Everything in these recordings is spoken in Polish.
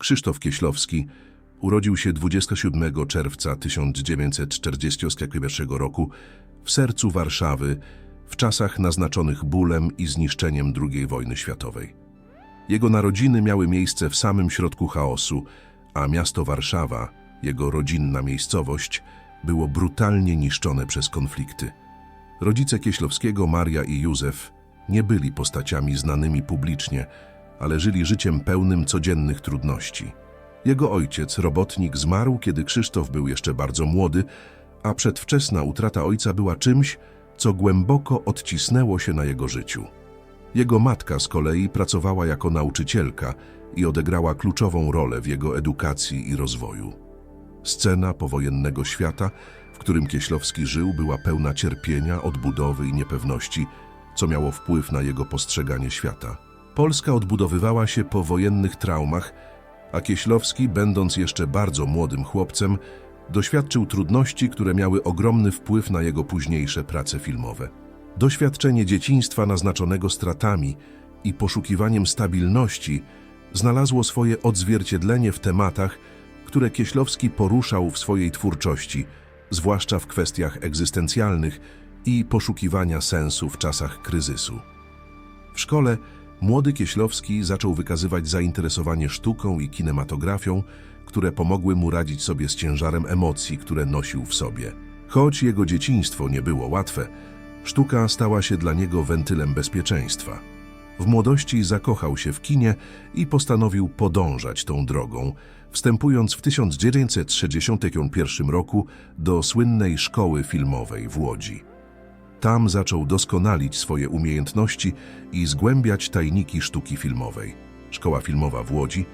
Krzysztof Kieślowski urodził się 27 czerwca 1941 roku w sercu Warszawy w czasach naznaczonych bólem i zniszczeniem II wojny światowej. Jego narodziny miały miejsce w samym środku chaosu, a miasto Warszawa, jego rodzinna miejscowość, było brutalnie niszczone przez konflikty. Rodzice Kieślowskiego, Maria i Józef, nie byli postaciami znanymi publicznie, ale żyli życiem pełnym codziennych trudności. Jego ojciec, robotnik, zmarł, kiedy Krzysztof był jeszcze bardzo młody, a przedwczesna utrata ojca była czymś, co głęboko odcisnęło się na jego życiu. Jego matka z kolei pracowała jako nauczycielka i odegrała kluczową rolę w jego edukacji i rozwoju. Scena powojennego świata, w którym Kieślowski żył, była pełna cierpienia, odbudowy i niepewności, co miało wpływ na jego postrzeganie świata. Polska odbudowywała się po wojennych traumach, a Kieślowski, będąc jeszcze bardzo młodym chłopcem, doświadczył trudności, które miały ogromny wpływ na jego późniejsze prace filmowe. Doświadczenie dzieciństwa naznaczonego stratami i poszukiwaniem stabilności znalazło swoje odzwierciedlenie w tematach, które Kieślowski poruszał w swojej twórczości, zwłaszcza w kwestiach egzystencjalnych i poszukiwania sensu w czasach kryzysu. W szkole młody Kieślowski zaczął wykazywać zainteresowanie sztuką i kinematografią, które pomogły mu radzić sobie z ciężarem emocji, które nosił w sobie. Choć jego dzieciństwo nie było łatwe, sztuka stała się dla niego wentylem bezpieczeństwa. W młodości zakochał się w kinie i postanowił podążać tą drogą, wstępując w 1961 roku do słynnej szkoły filmowej w Łodzi. Tam zaczął doskonalić swoje umiejętności i zgłębiać tajniki sztuki filmowej. Szkoła filmowa w Łodzi,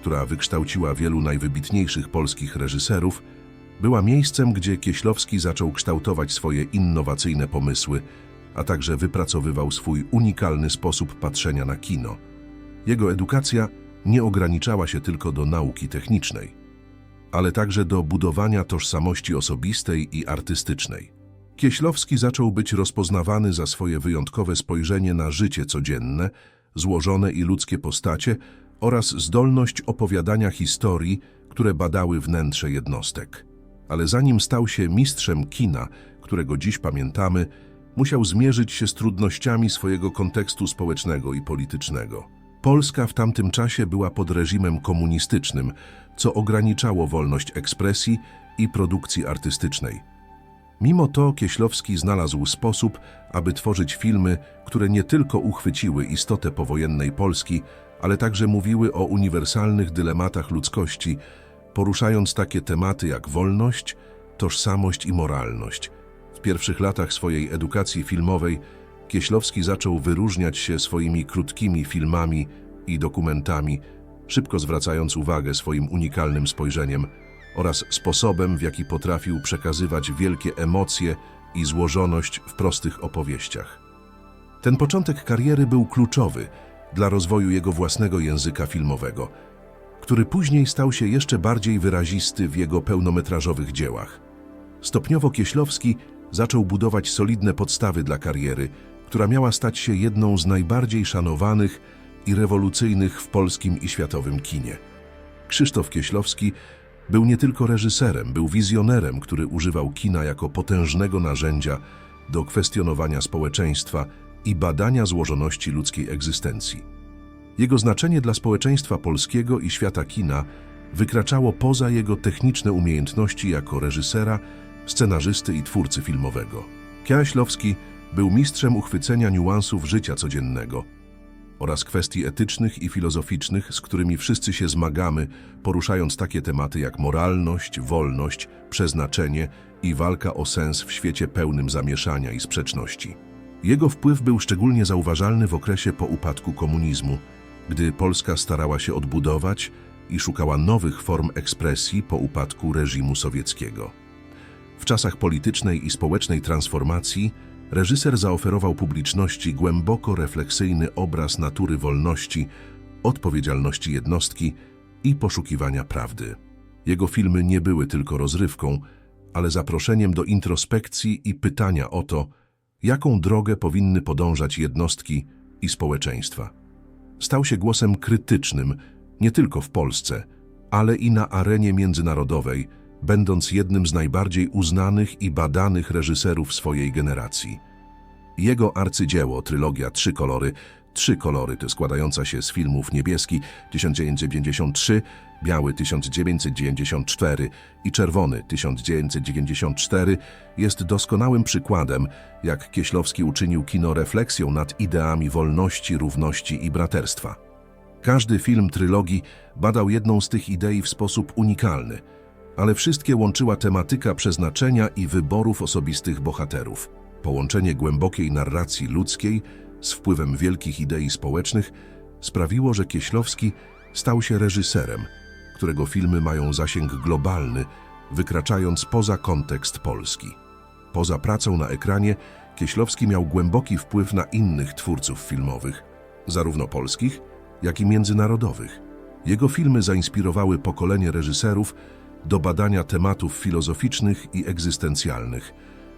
która wykształciła wielu najwybitniejszych polskich reżyserów, była miejscem, gdzie Kieślowski zaczął kształtować swoje innowacyjne pomysły, a także wypracowywał swój unikalny sposób patrzenia na kino. Jego edukacja nie ograniczała się tylko do nauki technicznej, ale także do budowania tożsamości osobistej i artystycznej. Kieślowski zaczął być rozpoznawany za swoje wyjątkowe spojrzenie na życie codzienne, złożone i ludzkie postacie oraz zdolność opowiadania historii, które badały wnętrze jednostek. Ale zanim stał się mistrzem kina, którego dziś pamiętamy, musiał zmierzyć się z trudnościami swojego kontekstu społecznego i politycznego. Polska w tamtym czasie była pod reżimem komunistycznym, co ograniczało wolność ekspresji i produkcji artystycznej. Mimo to Kieślowski znalazł sposób, aby tworzyć filmy, które nie tylko uchwyciły istotę powojennej Polski, ale także mówiły o uniwersalnych dylematach ludzkości, poruszając takie tematy jak wolność, tożsamość i moralność. W pierwszych latach swojej edukacji filmowej Kieślowski zaczął wyróżniać się swoimi krótkimi filmami i dokumentami, szybko zwracając uwagę swoim unikalnym spojrzeniem oraz sposobem, w jaki potrafił przekazywać wielkie emocje i złożoność w prostych opowieściach. Ten początek kariery był kluczowy dla rozwoju jego własnego języka filmowego, który później stał się jeszcze bardziej wyrazisty w jego pełnometrażowych dziełach. Stopniowo Kieślowski zaczął budować solidne podstawy dla kariery, która miała stać się jedną z najbardziej szanowanych i rewolucyjnych w polskim i światowym kinie. Krzysztof Kieślowski był nie tylko reżyserem, był wizjonerem, który używał kina jako potężnego narzędzia do kwestionowania społeczeństwa i badania złożoności ludzkiej egzystencji. Jego znaczenie dla społeczeństwa polskiego i świata kina wykraczało poza jego techniczne umiejętności jako reżysera, scenarzysty i twórcy filmowego. Kieślowski był mistrzem uchwycenia niuansów życia codziennego oraz kwestii etycznych i filozoficznych, z którymi wszyscy się zmagamy, poruszając takie tematy jak moralność, wolność, przeznaczenie i walka o sens w świecie pełnym zamieszania i sprzeczności. Jego wpływ był szczególnie zauważalny w okresie po upadku komunizmu, gdy Polska starała się odbudować i szukała nowych form ekspresji po upadku reżimu sowieckiego. W czasach politycznej i społecznej transformacji reżyser zaoferował publiczności głęboko refleksyjny obraz natury wolności, odpowiedzialności jednostki i poszukiwania prawdy. Jego filmy nie były tylko rozrywką, ale zaproszeniem do introspekcji i pytania o to, jaką drogę powinny podążać jednostki i społeczeństwa. Stał się głosem krytycznym, nie tylko w Polsce, ale i na arenie międzynarodowej, będąc jednym z najbardziej uznanych i badanych reżyserów swojej generacji. Jego arcydzieło, trylogia Trzy kolory, Trzy kolory to składająca się z filmów Niebieski 1993, Biały 1994 i Czerwony 1994 jest doskonałym przykładem, jak Kieślowski uczynił kino refleksją nad ideami wolności, równości i braterstwa. Każdy film trylogii badał jedną z tych idei w sposób unikalny, ale wszystkie łączyła tematyka przeznaczenia i wyborów osobistych bohaterów. Połączenie głębokiej narracji ludzkiej z wpływem wielkich idei społecznych sprawiło, że Kieślowski stał się reżyserem, którego filmy mają zasięg globalny, wykraczając poza kontekst Polski. Poza pracą na ekranie, Kieślowski miał głęboki wpływ na innych twórców filmowych, zarówno polskich, jak i międzynarodowych. Jego filmy zainspirowały pokolenie reżyserów do badania tematów filozoficznych i egzystencjalnych,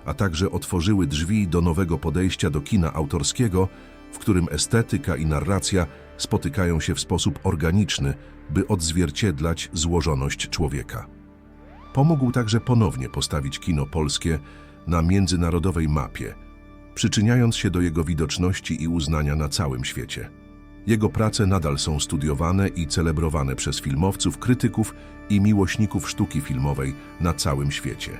a także otworzyły drzwi do nowego podejścia do kina autorskiego, w którym estetyka i narracja spotykają się w sposób organiczny, by odzwierciedlać złożoność człowieka. Pomógł także ponownie postawić kino polskie na międzynarodowej mapie, przyczyniając się do jego widoczności i uznania na całym świecie. Jego prace nadal są studiowane i celebrowane przez filmowców, krytyków i miłośników sztuki filmowej na całym świecie.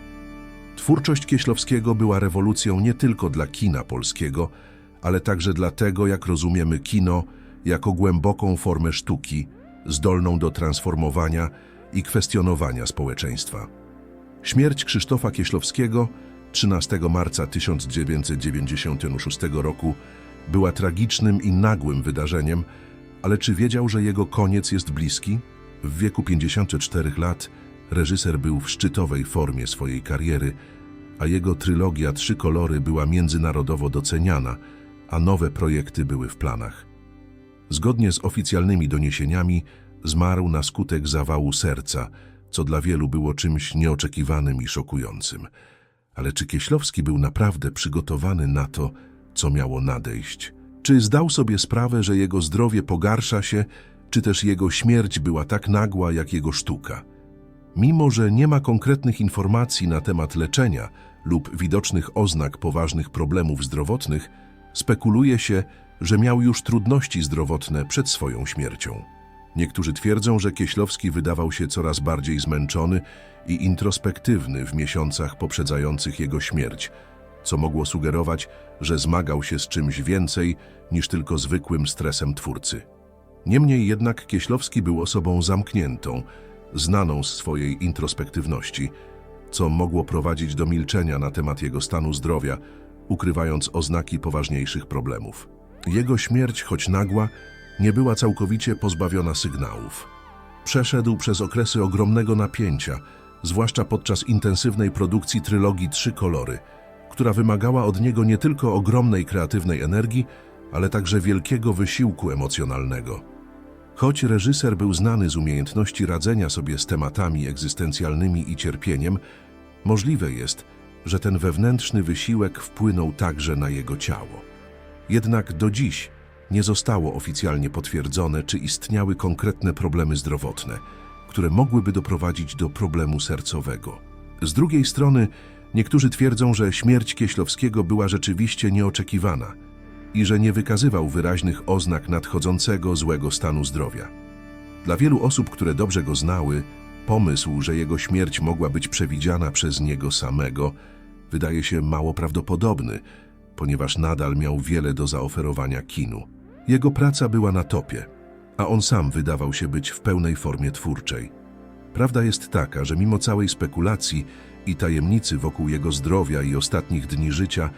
Twórczość Kieślowskiego była rewolucją nie tylko dla kina polskiego, ale także dla tego, jak rozumiemy kino jako głęboką formę sztuki, zdolną do transformowania i kwestionowania społeczeństwa. Śmierć Krzysztofa Kieślowskiego 13 marca 1996 roku była tragicznym i nagłym wydarzeniem, ale czy wiedział, że jego koniec jest bliski? W wieku 54 lat reżyser był w szczytowej formie swojej kariery, a jego trylogia Trzy kolory była międzynarodowo doceniana, a nowe projekty były w planach. Zgodnie z oficjalnymi doniesieniami zmarł na skutek zawału serca, co dla wielu było czymś nieoczekiwanym i szokującym. Ale czy Kieślowski był naprawdę przygotowany na to, co miało nadejść? Czy zdał sobie sprawę, że jego zdrowie pogarsza się, czy też jego śmierć była tak nagła jak jego sztuka? Mimo, że nie ma konkretnych informacji na temat leczenia lub widocznych oznak poważnych problemów zdrowotnych, spekuluje się, że miał już trudności zdrowotne przed swoją śmiercią. Niektórzy twierdzą, że Kieślowski wydawał się coraz bardziej zmęczony i introspektywny w miesiącach poprzedzających jego śmierć, co mogło sugerować, że zmagał się z czymś więcej niż tylko zwykłym stresem twórcy. Niemniej jednak Kieślowski był osobą zamkniętą, znaną z swojej introspektywności, co mogło prowadzić do milczenia na temat jego stanu zdrowia, ukrywając oznaki poważniejszych problemów. Jego śmierć, choć nagła, nie była całkowicie pozbawiona sygnałów. Przeszedł przez okresy ogromnego napięcia, zwłaszcza podczas intensywnej produkcji trylogii Trzy Kolory, która wymagała od niego nie tylko ogromnej kreatywnej energii, ale także wielkiego wysiłku emocjonalnego. Choć reżyser był znany z umiejętności radzenia sobie z tematami egzystencjalnymi i cierpieniem, możliwe jest, że ten wewnętrzny wysiłek wpłynął także na jego ciało. Jednak do dziś nie zostało oficjalnie potwierdzone, czy istniały konkretne problemy zdrowotne, które mogłyby doprowadzić do problemu sercowego. Z drugiej strony, niektórzy twierdzą, że śmierć Kieślowskiego była rzeczywiście nieoczekiwana i że nie wykazywał wyraźnych oznak nadchodzącego złego stanu zdrowia. Dla wielu osób, które dobrze go znały, pomysł, że jego śmierć mogła być przewidziana przez niego samego, wydaje się mało prawdopodobny, ponieważ nadal miał wiele do zaoferowania kinu. Jego praca była na topie, a on sam wydawał się być w pełnej formie twórczej. Prawda jest taka, że mimo całej spekulacji i tajemnicy wokół jego zdrowia i ostatnich dni życia,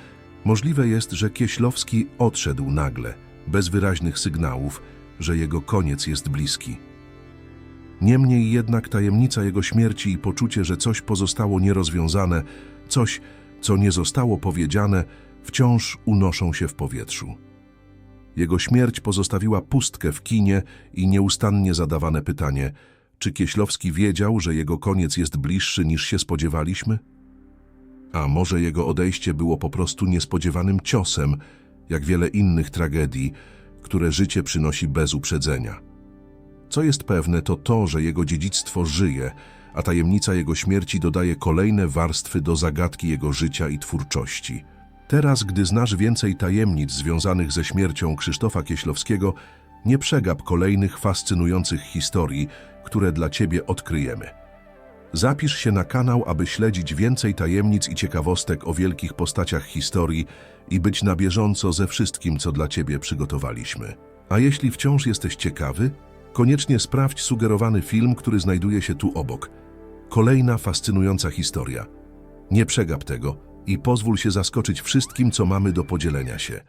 możliwe jest, że Kieślowski odszedł nagle, bez wyraźnych sygnałów, że jego koniec jest bliski. Niemniej jednak tajemnica jego śmierci i poczucie, że coś pozostało nierozwiązane, coś, co nie zostało powiedziane, wciąż unoszą się w powietrzu. Jego śmierć pozostawiła pustkę w kinie i nieustannie zadawane pytanie, czy Kieślowski wiedział, że jego koniec jest bliższy niż się spodziewaliśmy? A może jego odejście było po prostu niespodziewanym ciosem, jak wiele innych tragedii, które życie przynosi bez uprzedzenia. Co jest pewne, to to, że jego dziedzictwo żyje, a tajemnica jego śmierci dodaje kolejne warstwy do zagadki jego życia i twórczości. Teraz, gdy znasz więcej tajemnic związanych ze śmiercią Krzysztofa Kieślowskiego, nie przegap kolejnych fascynujących historii, które dla Ciebie odkryjemy. Zapisz się na kanał, aby śledzić więcej tajemnic i ciekawostek o wielkich postaciach historii i być na bieżąco ze wszystkim, co dla Ciebie przygotowaliśmy. A jeśli wciąż jesteś ciekawy, koniecznie sprawdź sugerowany film, który znajduje się tu obok. Kolejna fascynująca historia. Nie przegap tego i pozwól się zaskoczyć wszystkim, co mamy do podzielenia się.